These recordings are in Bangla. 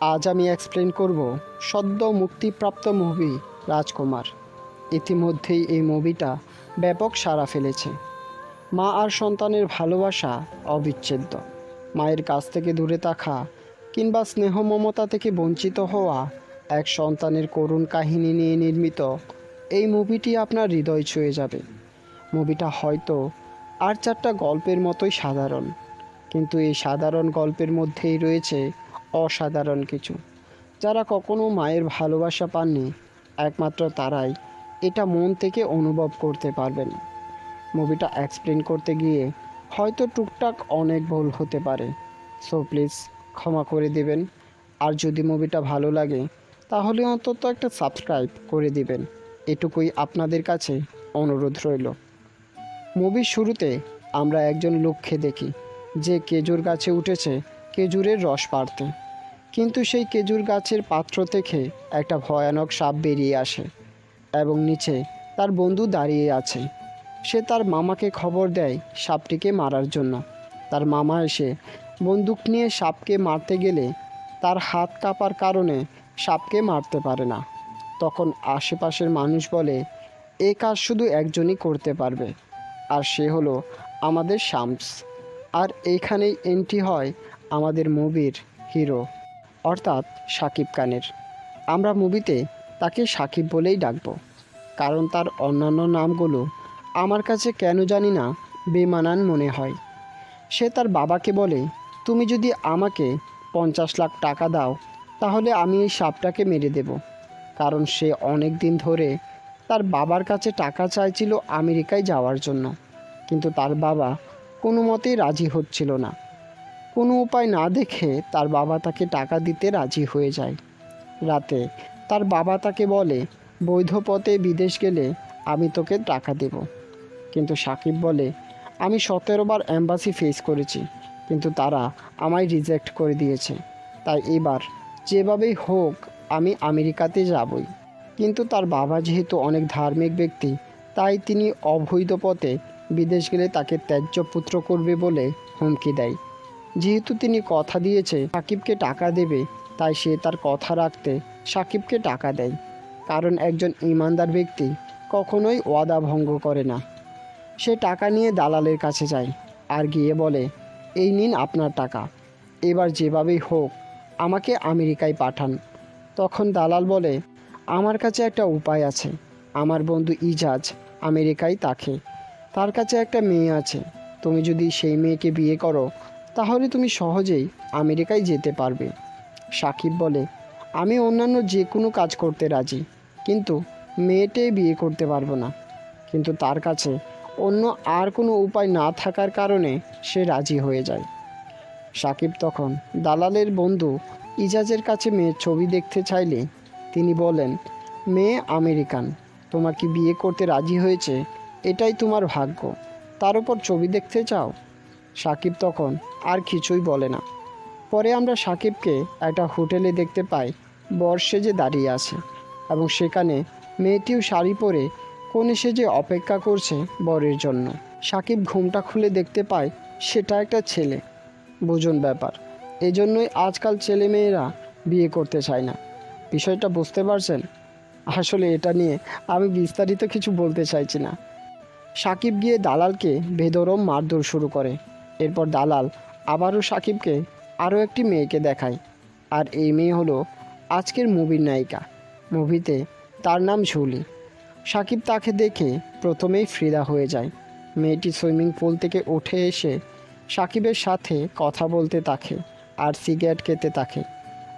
আজ আমি এক্সপ্লেন করব সদ্য মুক্তিপ্রাপ্ত মুভি রাজকুমার। ইতিমধ্যেই এই মুভিটা ব্যাপক সাড়া ফেলেছে। মা আর সন্তানের ভালোবাসা অবিচ্ছেদ্য। মায়ের কাছ থেকে দূরে থাকা কিংবা স্নেহ মমতা থেকে বঞ্চিত হওয়া এক সন্তানের করুণ কাহিনী নিয়ে নির্মিত এই মুভিটি আপনার হৃদয় ছুঁয়ে যাবে। মুভিটা হয়তো আর চারটা গল্পের মতোই সাধারণ। কিন্তু এই সাধারণ গল্পের মধ্যেই রয়েছে অসাধারণ কিছু। যারা কখনো মায়ের ভালোবাসা পাননি, একমাত্র তারাই এটা মন থেকে অনুভব করতে পারবেন। মুভিটা এক্সপ্লেন করতে গিয়ে হয়তো টুকটাক অনেক ভুল হতে পারে। সো প্লিজ ক্ষমা করে দিবেন। আর যদি মুভিটা ভালো লাগে, তাহলে অন্তত একটা সাবস্ক্রাইব করে দিবেন। এটুকুই আপনাদের কাছে অনুরোধ রইল। মুভির শুরুতে আমরা একজন লোককে দেখি, যে খেজুর গাছে উঠেছে খেজুরের রস পাড়তে। কিন্তু সেই খেজুর গাছের পাত্র থেকে একটা ভয়ানক সাপ বেরিয়ে আসে এবং নিচে তার বন্ধু দাঁড়িয়ে আছে। সে তার মামাকে খবর দেয় সাপটিকে মারার জন্য। তার মামা এসে বন্দুক নিয়ে সাপকে মারতে গেলে তার হাত কাঁপার কারণে সাপকে মারতে পারে না। তখন আশেপাশের মানুষ বলে, এ কাজ শুধু একজনই করতে পারবে। আর সে হলো আমাদের শামস। আর এইখানেই এন্ট্রি হয় আমাদের মুভির হিরো, অর্থাৎ সাকিব খানের। আমরা মুভিতে তাকে সাকিব বলেই ডাকবো, কারণ তার অন্যান্য নামগুলো আমার কাছে কেন জানি না বেমানান মনে হয়। সে তার বাবাকে বলে, তুমি যদি আমাকে পঞ্চাশ লাখ টাকা দাও, তাহলে আমি এই সাপটাকে মেরে দেব। কারণ সে অনেক দিন ধরে তার বাবার কাছে টাকা চাইছিল আমেরিকায় যাওয়ার জন্য, কিন্তু তার বাবা কোনো মতেই রাজি হচ্ছিল না। কোনো উপায় না দেখে তার বাবা তাকে টাকা দিতে রাজি হয়ে যায়। রাতে তার বাবা তাকে বলে, বৈধ পথে বিদেশ গেলে আমি তোকে টাকা দেব। কিন্তু সাকিব বলে, আমি সতেরো বার অ্যাম্বাসি ফেস করেছি, কিন্তু তারা আমায় রিজেক্ট করে দিয়েছে। তাই এবার যেভাবেই হোক আমি আমেরিকাতে যাবই। কিন্তু তার বাবা যেহেতু অনেক ধার্মিক ব্যক্তি, তাই তিনি অবৈধ পথে বিদেশ গেলে তাকে ত্যায্য পুত্র করবে বলে হুমকি দেয়। যেহেতু তিনি কথা দিয়েছে, সাকিবকে টাকা দেবে, তাই সে তার কথা রাখতে সাকিবকে টাকা দেয়। কারণ একজন ইমানদার ব্যক্তি কখনোই ওয়াদা ভঙ্গ করে না। সে টাকা নিয়ে দালালের কাছে যায় আর গিয়ে বলে, এই নিন আপনার টাকা। এবার যেভাবেই হোক, আমাকে আমেরিকায় পাঠান। তখন দালাল বলে, আমার কাছে একটা উপায় আছে। আমার বন্ধু ইজাজ আমেরিকায় তাকে তার কাছে একটা মেয়ে আছে। তুমি যদি সেই মেয়েকে বিয়ে করো তাহলে তুমি সহজেই আমেরিকায় যেতে পারবে। সাকিব বলে, আমি অন্যান্য যে কোনো কাজ করতে রাজি, কিন্তু মেয়েটাই বিয়ে করতে পারব না। কিন্তু তার কাছে অন্য আর কোনো উপায় না থাকার কারণে সে রাজি হয়ে যায়। সাকিব তখন দালালের বন্ধু ইজাজের কাছে মেয়ের ছবি দেখতে চাইলে তিনি বলেন, মেয়ে আমেরিকান তোমাকে বিয়ে করতে রাজি হয়েছে? এটাই তোমার ভাগ্য। তার উপর ছবি দেখতে চাও? সাকিব তখন আর কিছুই বলে না। পরে আমরা সাকিবকে একটা হোটেলে দেখতে পাই, বর সেজে দাঁড়িয়ে আছে এবং সেখানে মেয়েটিও শাড়ি পরে কোণে সেজে অপেক্ষা করছে বরের জন্য। সাকিব ঘুমটা খুলে দেখতে পায়, সেটা একটা ছেলে। বুঝুন ব্যাপার, এজন্যই আজকাল ছেলে মেয়েরা বিয়ে করতে চায় না। বিষয়টা বুঝতে পারছেন? আসলে এটা নিয়ে আমি বিস্তারিত কিছু বলতে চাইছি না। সাকিব গিয়ে দালালকে বেদরম মারধর শুরু করে। এরপর দালাল আবারও সাকিবকে আরও একটি মেয়েকে দেখায়। আর এই মেয়ে হলো আজকের মুভির নায়িকা। মুভিতে তার নাম ঝুলি। সাকিব তাকে দেখে প্রথমেই ফ্রিদা হয়ে যায়। মেয়েটি সুইমিং পুল থেকে উঠে এসে সাকিবের সাথে কথা বলতে তাকে আর সিগারেট খেতে তাকে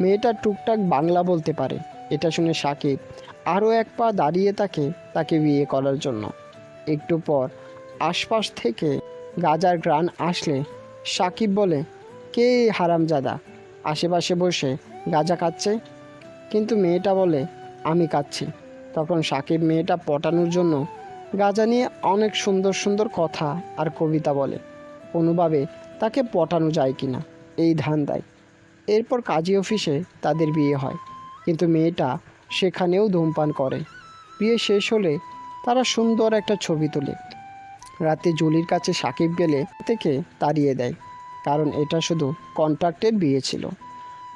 মেয়েটা টুকটাক বাংলা বলতে পারে। এটা শুনে সাকিব আরও এক পা দাঁড়িয়ে তাকে তাকে বিয়ে করার জন্য। একটু পর আশপাশ থেকে গাজার গ্রান আসলে, সাকিব বলে, কে হারামজাদা? আশেপাশে বসে গাজা কাচ্ছে কিন্তু মেয়েটা বলে, আমি কাচ্ছি তখন সাকিব মেয়েটা পটানোর জন্য গাজা নিয়ে অনেক সুন্দর সুন্দর কথা আর কবিতা বলে। কোনোভাবে তাকে পটানো যায় কিনা, এই ধান দেয় এরপর কাজী অফিসে তাদের বিয়ে হয়। কিন্তু মেয়েটা সেখানেও ধূমপান করে। বিয়ে শেষ হলে তারা সুন্দর একটা ছবি তোলে। রাতে জুলির কাছে সাকিব গেলে থেকে তাড়িয়ে দেয়, কারণ এটা শুধু কন্ট্রাক্টের বিয়ে ছিল।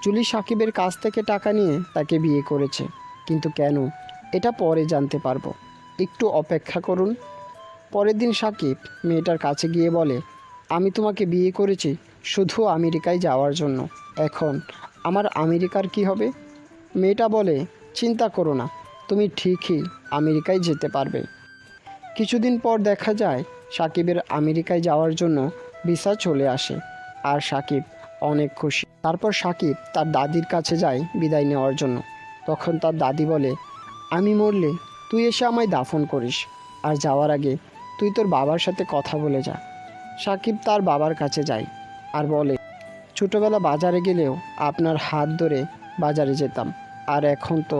জুলি সাকিবের কাছ থেকে টাকা নিয়ে তাকে বিয়ে করেছে, কিন্তু কেন? এটা পরে জানতে পারব। একটু অপেক্ষা করুন। পরের দিন সাকিব মেয়েটার কাছে গিয়ে বলে, আমি তোমাকে বিয়ে করেছি শুধু আমেরিকায় যাওয়ার জন্য। এখন আমার আমেরিকার কি হবে? মেয়েটা বলে, চিন্তা করো না, তুমি ঠিকই আমেরিকায় যেতে পারবে। কিছুদিন পর দেখা যায়, সাকিবের আমেরিকায় যাওয়ার জন্য ভিসা চলে আসে আর সাকিব অনেক খুশি। তারপর সাকিব তার দাদির কাছে যায় বিদায় নেওয়ার জন্য। তখন তার দাদি বলে, আমি মরলে তুই এসে আমায় দাফন করিস আর যাওয়ার আগে তুই তোর বাবার সাথে কথা বলে যা। সাকিব তার বাবার কাছে যায় আর বলে, ছোটোবেলা বাজারে গেলেও আপনার হাত ধরে বাজারে যেতাম। আর এখন তো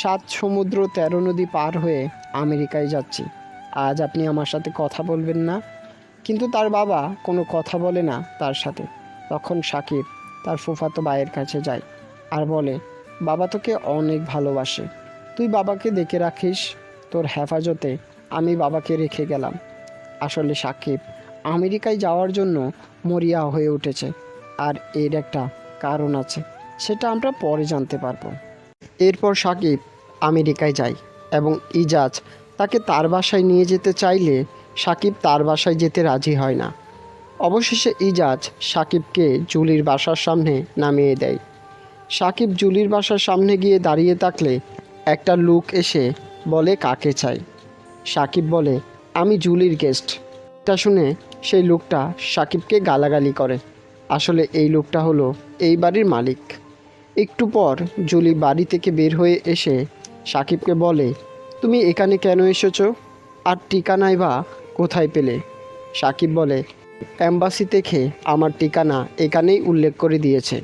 সাত সমুদ্র তেরো নদী পার হয়ে আমেরিকায় যাচ্ছি। আজ আপনি আমার সাথে কথা বলবেন না। কিন্তু তার বাবা কোনো কথা বলে না তার সাথে। তখন সাকিব তার ফুফাতো ভাইয়ের কাছে যায় আর বলে, বাবা তোকে অনেক ভালোবাসে। তুই বাবাকে দেখে রাখিস, তোর হেফাজতে আমি বাবাকে রেখে গেলাম। আসলে সাকিব আমেরিকায় যাওয়ার জন্য মরিয়া হয়ে উঠেছে। আর এর একটা কারণ আছে, সেটা আমরা পরে জানতে পারব। এরপর সাকিব আমেরিকায় যায় এবং ইজাজ তাকে তার বাসায় নিয়ে যেতে চাইলে সাকিব তার বাসায় যেতে রাজি হয় না। অবশেষে ইজাজ সাকিবকে জুলির বাসার সামনে নামিয়ে দেয়। সাকিব জুলির বাসার সামনে গিয়ে দাঁড়িয়ে থাকলে একটা লোক এসে বলে, কাকে চাই? সাকিব বলে, আমি জুলির গেস্ট এটা শুনে সেই লোকটা সাকিবকে গালাগালি করে। আসলে এই লোকটা হলো এই বাড়ির মালিক। একটু পর জুলি বাড়ি থেকে বের হয়ে এসে সাকিবকে বলে তুমি এখানে কেন এসেছ? আর ঠিকানাই বা কোথায় পেলে? সাকিব বলে অ্যাম্বাসি থেকে আমার ঠিকানা এখানেই উল্লেখ করে দিয়েছে।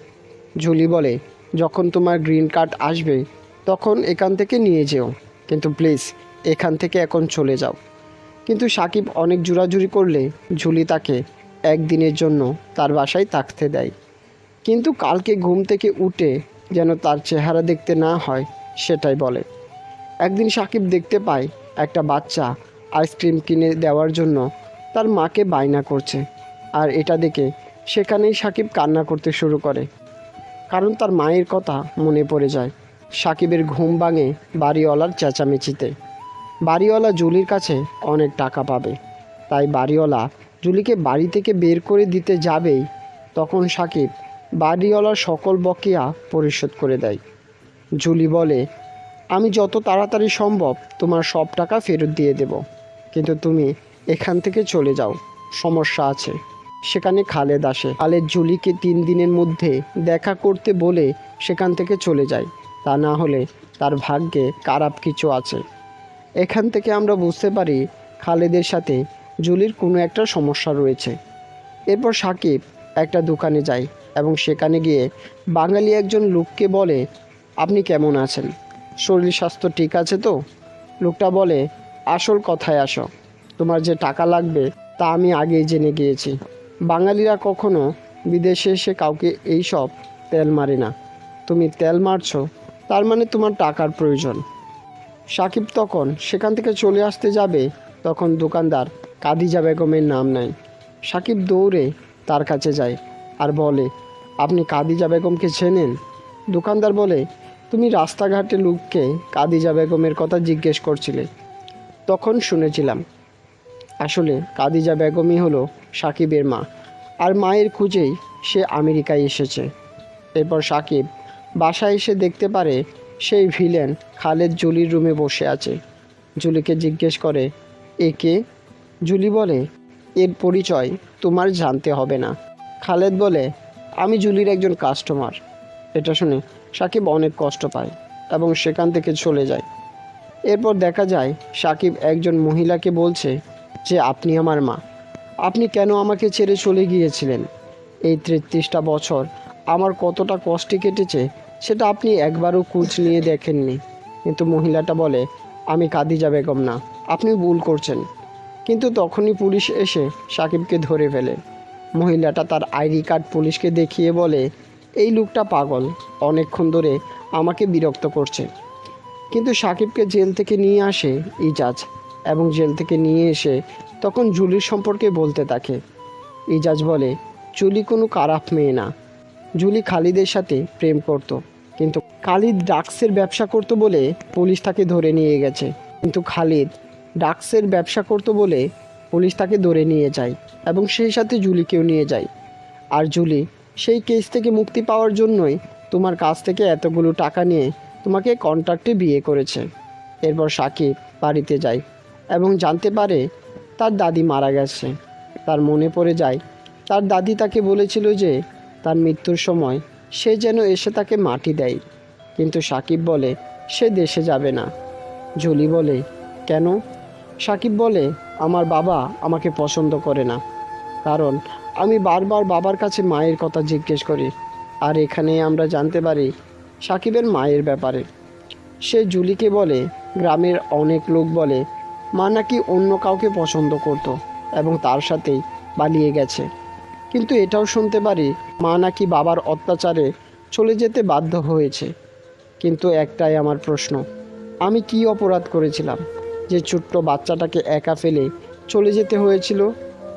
ঝুলি বলে, যখন তোমার গ্রিন কার্ড আসবে, তখন এখান থেকে নিয়ে যেও। কিন্তু প্লিজ, এখান থেকে এখন চলে যাও। কিন্তু সাকিব অনেক জোরাজুরি করলে ঝুলি তাকে একদিনের জন্য তার বাসায় থাকতে দেয়। কিন্তু কালকে ঘুম থেকে উঠে যেন তার চেহারা দেখতে না হয়, সেটাই বলে। একদিন সাকিব দেখতে পায় একটা বাচ্চা আইসক্রিম কিনে দেওয়ার জন্য। তার মাকে বায়না করছে। আর এটা দেখে সেখানেই সাকিব কান্না করতে শুরু করে। কারণ তার মায়ের কথা মনে পড়ে যায় সাকিবের ঘুম ভাঙে বাড়িওয়ালার চেঁচামেচিতে। বাড়িওয়ালা জুলির কাছে অনেক টাকা পাবে। তাই বাড়িওয়ালা জুলিকে বাড়ি থেকে বের করে দিতে যাবেই। তখন সাকিব বাড়িওয়ালার সকল বকেয়া পরিশোধ করে দেয়। জুলি বলে আমি যত তাড়াতাড়ি সম্ভব তোমার সব টাকা ফেরত দিয়ে দেব। কিন্তু তুমি এখান থেকে চলে যাও, সমস্যা আছে। সেখানে খালেদ আসে। খালেদ জুলিকে তিন দিনের মধ্যে দেখা করতে বলে সেখান থেকে চলে যায়। তা না হলে তার ভাগ্যে খারাপ কিছু আছে। এখান থেকে আমরা বুঝতে পারি খালেদের সাথে জুলির কোনো একটা সমস্যা রয়েছে। এরপর সাকিব একটা দোকানে যায় এবং সেখানে গিয়ে বাঙালি একজন লোককে বলে, আপনি কেমন আছেন? শরীর স্বাস্থ্য ঠিক আছে তো? লোকটা বলে, আসল কথায় আসো। তোমার যে টাকা লাগবে, তা আমি আগেই জেনে গিয়েছি। বাঙালিরা কখনো বিদেশে এসে কাউকে এই সব তেল মারে না। তুমি তেল মারছ, তার মানে তোমার টাকার প্রয়োজন। সাকিব তখন সেখান থেকে চলে আসতে যাবে, তখন দোকানদার কাদিজা বেগমের নাম নেয়। সাকিব দৌড়ে তার কাছে যায় আর বলে, আপনি কাদিজা বেগমকে চেনেন? দোকানদার বলে তুমি রাস্তাঘাটে লোককে কাদিজা বেগমের কথা জিজ্ঞেস করছিলে, তখন শুনেছিলাম। আসলে কাদিজা বেগমই হলো সাকিবের মা, আর মায়ের খুঁজেই সে আমেরিকায় এসেছে। এরপর সাকিব বাসায় এসে দেখতে পারে সেই ভিলেন খালেদ জুলির রুমে বসে আছে। জুলিকে জিজ্ঞেস করে, এ কে? জুলি বলে, এর পরিচয় তোমার জানতে হবে না। খালেদ বলে, আমি জুলির একজন কাস্টমার এটা শুনে সাকিব অনেক কষ্ট পায় এবং সেখান থেকে চলে যায়। এরপর দেখা যায়, সাকিব একজন মহিলাকে বলছে যে, আপনি আমার মা। আপনি কেন আমাকে ছেড়ে চলে গিয়েছিলেন? এই তেত্রিশটা বছর আমার কতটা কষ্টে কেটেছে, সেটা আপনি একবারও কুচ নিয়ে দেখেননি। কিন্তু মহিলাটা বলে, আমি কাদিজা বেগম না আপনি ভুল করছেন। কিন্তু তখনই পুলিশ এসে সাকিবকে ধরে ফেলে। মহিলাটা তার আইডি কার্ড পুলিশকে দেখিয়ে বলে এই লোকটা পাগল। অনেকক্ষণ ধরে আমাকে বিরক্ত করছে। কিন্তু সাকিবকে জেল থেকে নিয়ে আসে ইজাজ এবং জেল থেকে নিয়ে এসে তখন জুলির সম্পর্কে বলতে থাকে। ইজাজ বলে, জুলি কোনো খারাপ মেয়ে না। জুলি খালিদের সাথে প্রেম করত। কিন্তু খালিদ ড্রাগসের ব্যবসা করতো বলে পুলিশ তাকে ধরে নিয়ে গেছে। কিন্তু খালিদ ড্রাগসের ব্যবসা করতো বলে পুলিশ তাকে ধরে নিয়ে যায় এবং সেই সাথে জুলিকেও নিয়ে যায়। আর জুলি সেই কেস থেকে মুক্তি পাওয়ার জন্যই তোমার কাছ থেকে এতগুলো টাকা নিয়ে তোমাকে কন্ট্রাক্টে বিয়ে করেছে। এরপর সাকিব বাড়িতে যায় এবং জানতে পারে তার দাদি মারা গেছে। তার মনে পড়ে যায়, তার দাদি তাকে বলেছিল যে তার মৃত্যুর সময় সে যেন এসে তাকে মাটি দেয়। কিন্তু সাকিব বলে, সে দেশে যাবে না। জুলি বলে, কেন? সাকিব বলে, আমার বাবা আমাকে পছন্দ করে না। কারণ আমি বারবার বাবার কাছে মায়ের কথা জিজ্ঞেস করি, আর এখানে আমরা জানতে পারি সাকিবের মায়ের ব্যাপারে। সে জুলিকে বলে, গ্রামের অনেক লোক বলে, মা নাকি অন্য কাউকে পছন্দ করত এবং তার সাথেই পালিয়ে গেছে। কিন্তু এটাও শুনতে পারি, মা নাকি বাবার অত্যাচারে চলে যেতে বাধ্য হয়েছে। কিন্তু একটাই আমার প্রশ্ন, আমি কি অপরাধ করেছিলাম যে ছোট্ট বাচ্চাটাকে একা ফেলে চলে যেতে হয়েছিল?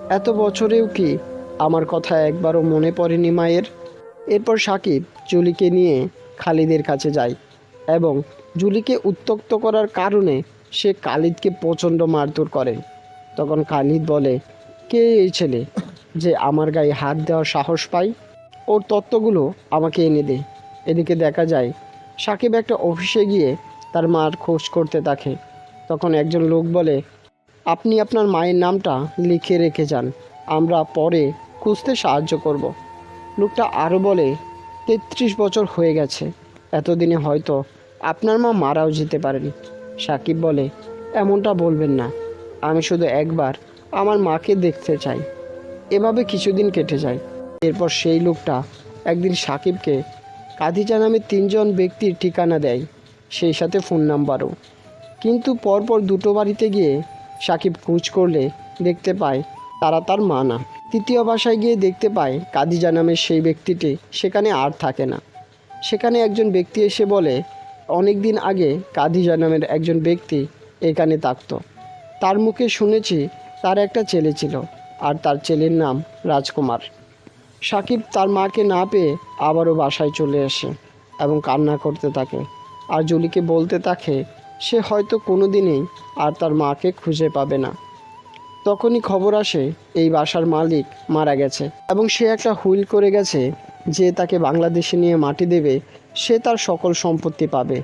এত বছরেও কি আমার কথা একবারও মনে পড়েনি মায়ের। এরপর সাকিব জুলিকে নিয়ে খালিদের কাছে যায় এবং জুলিকে উত্তক্ত করার কারণে সে খালিদকে প্রচণ্ড মারধর করে। তখন খালিদ বলে, কে এই ছেলে যে আমার গায়ে হাত দেওয়ার সাহস পায়? ওর তত্ত্বগুলো আমাকে এনে দে। এদিকে দেখা যায়, সাকিব একটা অফিসে গিয়ে তার মার খোঁজ করতে থাকে তখন একজন লোক বলে, আপনি আপনার মায়ের নামটা লিখে রেখে যান। আমরা পরে খুঁজতে সাহায্য করব। লোকটা আরও বলে, তেত্রিশ বছর হয়ে গেছে। এতদিনে হয়তো আপনার মা মারাও যেতে পারেন। সাকিব বলে, এমনটা বলবেন না। আমি শুধু একবার আমার মাকে দেখতে চাই। এভাবে কিছুদিন কেটে যায়। এরপর সেই লোকটা একদিন সাকিবকে কাদিজা নামে তিনজন ব্যক্তির ঠিকানা দেয়, সেই সাথে ফোন নাম্বারও। কিন্তু পরপর দুটো বাড়িতে গিয়ে সাকিব খোঁজ করলে দেখতে পায় তারা তার মা না। তৃতীয় বাসায় গিয়ে দেখতে পায় কাদিজা নামের সেই ব্যক্তিটি সেখানে আর থাকে না। সেখানে একজন ব্যক্তি এসে বলে অনেক দিন আগে কাদিজা নামের একজন ব্যক্তি এখানে থাকতো। তার মুখে শুনেছি তার একটা ছেলে ছিল আর তার ছেলের নাম রাজকুমার। সাকিব তার মাকে না পেয়ে আবারও বাসায় চলে আসে এবং কান্না করতে থাকে। আর জুলিকে বলতে থাকে, সে হয়তো কোনো দিনেই আর তার মাকে খুঁজে পাবে না। তখনই খবর আসে, এই বাসার মালিক মারা গেছে এবং সে একটা হুইল করে গেছে যে তাকে বাংলাদেশে নিয়ে মাটি দেবে, সে তার সকল সম্পত্তি পাবে।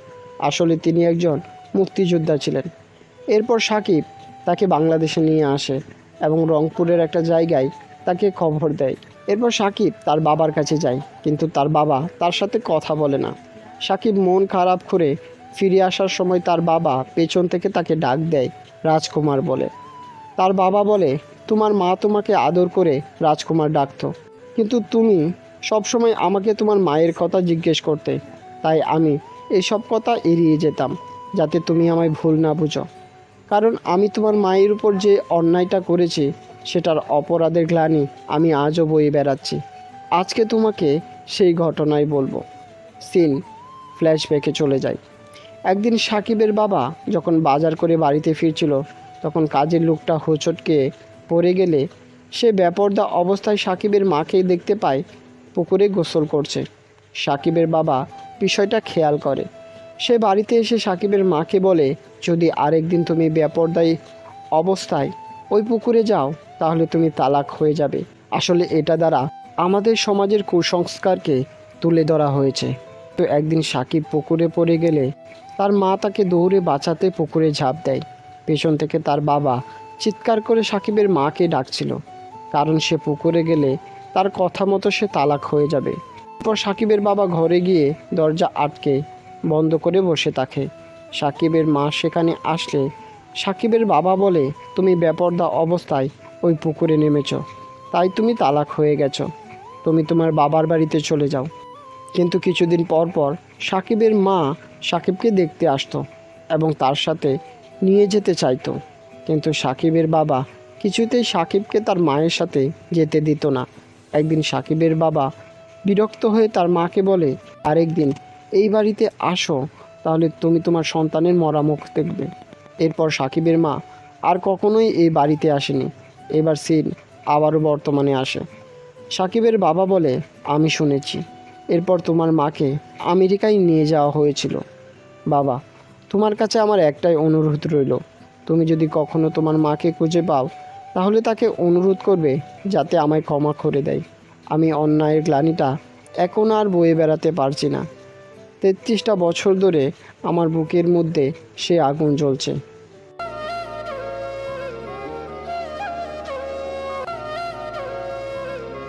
আসলে তিনি একজন মুক্তিযোদ্ধা ছিলেন। এরপর সাকিব তাকে বাংলাদেশে নিয়ে আসে এবং রংপুরের একটা জায়গায় তাকে খবর দেয়। এরপর সাকিব তার বাবার কাছে যায়, কিন্তু তার বাবা তার সাথে কথা বলে না। সাকিব মন খারাপ করে ফিরে আসার সময় তার বাবা পেছন থেকে তাকে ডাক দেয়, রাজকুমার বলে। তার বাবা বলে, তোমার মা তোমাকে আদর করে রাজকুমার ডাকতো। কিন্তু তুমি সবসময় আমাকে তোমার মায়ের কথা জিজ্ঞেস করতে। তাই আমি এসব কথা এড়িয়ে যেতাম, যাতে তুমি আমায় ভুল না বুঝো। কারণ আমি তোমার মায়ের উপর যে অন্যায়টা করেছি, সেটার অপরাধের গ্লানি আমি আজও বয়ে বেড়াচ্ছি। আজকে তোমাকে সেই ঘটনাই বলব। সিন, ফ্ল্যাশব্যাকে চলে যায়। একদিন সাকিবের বাবা যখন বাজার করে বাড়িতে ফিরছিল তখন কাজের লোকটা হোঁচটকে পড়ে গেলে সে বেপর্দা অবস্থায় সাকিবের মাকে দেখতে পায়, পুকুরে গোসল করছে। সাকিবের বাবা বিষয়টা খেয়াল করে। সে বাড়িতে এসে সাকিবের মাকে বলে, যদি আরেকদিন তুমি বেপর্দায় অবস্থায় ওই পুকুরে যাও, তাহলে তুমি তালাক হয়ে যাবে। আসলে এটা দ্বারা আমাদের সমাজের কুসংস্কারকে তুলে ধরা হয়েছে। তো একদিন সাকিব পুকুরে পড়ে গেলে তার মা তাকে দৌড়ে বাঁচাতে পুকুরে ঝাঁপ দেয়। পেছন থেকে তার বাবা চিৎকার করে সাকিবের মাকে ডাকছিল, কারণ সে পুকুরে গেলে তার কথা মতো সে তালাক হয়ে যাবে। এরপর সাকিবের বাবা ঘরে গিয়ে দরজা আটকে বন্ধ করে বসে থাকে। সাকিবের মা সেখানে আসলে সাকিবের বাবা বলে, তুমি বেপর্দা অবস্থায় ওই পুকুরে নেমেছ, তাই তুমি তালাক হয়ে গেছো। তুমি তোমার বাবার বাড়িতে চলে যাও। কিন্তু কিছুদিন পর পর সাকিবের মা সাকিবকে দেখতে আসতো এবং তার সাথে নিয়ে যেতে চাইতো। কিন্তু সাকিবের বাবা কিছুতেই সাকিবকে তার মায়ের সাথে যেতে দিত না। একদিন সাকিবের বাবা বিরক্ত হয়ে তার মাকে বলে আরেকদিন এই বাড়িতে আসো, তাহলে তুমি তোমার সন্তানের মরামুখ দেখবে। এরপর সাকিবের মা আর কখনোই এই বাড়িতে আসেনি। এবার সিন আবারও বর্তমানে আসে। সাকিবের বাবা বলে, আমি শুনেছি। এরপর তোমার মাকে আমেরিকায় নিয়ে যাওয়া হয়েছিল। বাবা তোমার কাছে আমার একটাই অনুরোধ রইল, তুমি যদি কখনো তোমার মাকে খুঁজে পাও, তাহলে তাকে অনুরোধ করবে যাতে আমায় ক্ষমা করে দেয়। আমি অন্যায়ের গ্লানিটা এখন আর বয়ে বেড়াতে পারছি না। তেত্রিশটা বছর ধরে আমার বুকের মধ্যে সে আগুন জ্বলছে।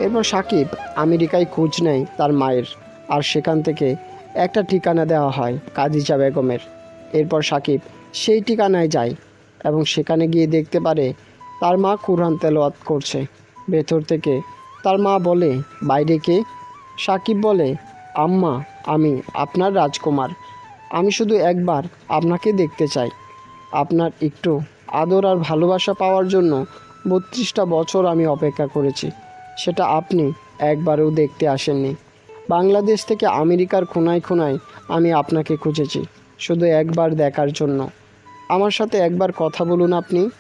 এরপর সাকিব আমেরিকায় খোঁজ নেয় তার মায়ের, আর সেখান থেকে একটা ঠিকানা দেওয়া হয় কাদিজা বেগমের। এরপর সাকিব সেই ঠিকানায় যায় এবং সেখানে গিয়ে দেখতে পারে তার মা কুরআন তেলাওয়াত করছে। ভেতর থেকে তার মা বলে, বাইরে কে? সাকিব বলে, আম্মা, আমি আপনার রাজকুমার। আমি শুধু একবার আপনাকে দেখতে চাই। আপনার একটু আদর আর ভালোবাসা পাওয়ার জন্য বত্রিশটা বছর আমি অপেক্ষা করেছি। সেটা আপনি একবারও দেখতে আসেননি। বাংলাদেশ থেকে আমেরিকার কোনায় কোনায় আমি আপনাকে খুঁজেছি। শুধু একবার দেখার জন্য। আমার সাথে একবার কথা বলুন আপনি।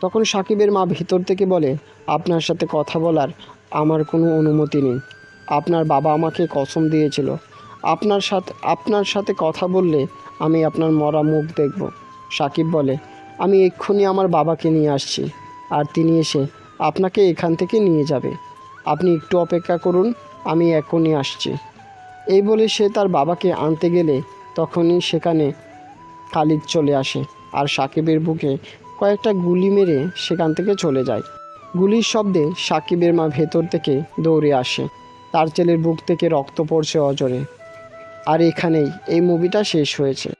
তখন সাকিবের মা ভিতর থেকে বলে, আপনার সাথে কথা বলার আমার কোনো অনুমতি নেই। আপনার বাবা আমাকে কসম দিয়েছিল। আপনার সাথে আপনার সাথে কথা বললে আমি আপনার মরা মুখ দেখব। সাকিব বলে, আমি এক্ষুনি আমার বাবাকে নিয়ে আসছি। আর তিনি এসে আপনাকে এখান থেকে নিয়ে যাবে। আপনি একটু অপেক্ষা করুন, আমি এখনই আসছি। এই বলে সে তার বাবাকে আনতে গেলে তখনই সেখানে খালিদ চলে আসে আর সাকিবের বুকে কয়েকটা গুলি মেরে সেখান থেকে চলে যায়। গুলির শব্দে সাকিবের মা ভেতর থেকে দৌড়ে আসে। তার ছেলের বুক থেকে রক্ত পড়ছে অজরে। আর এখানেই এই মুভিটা শেষ হয়েছে।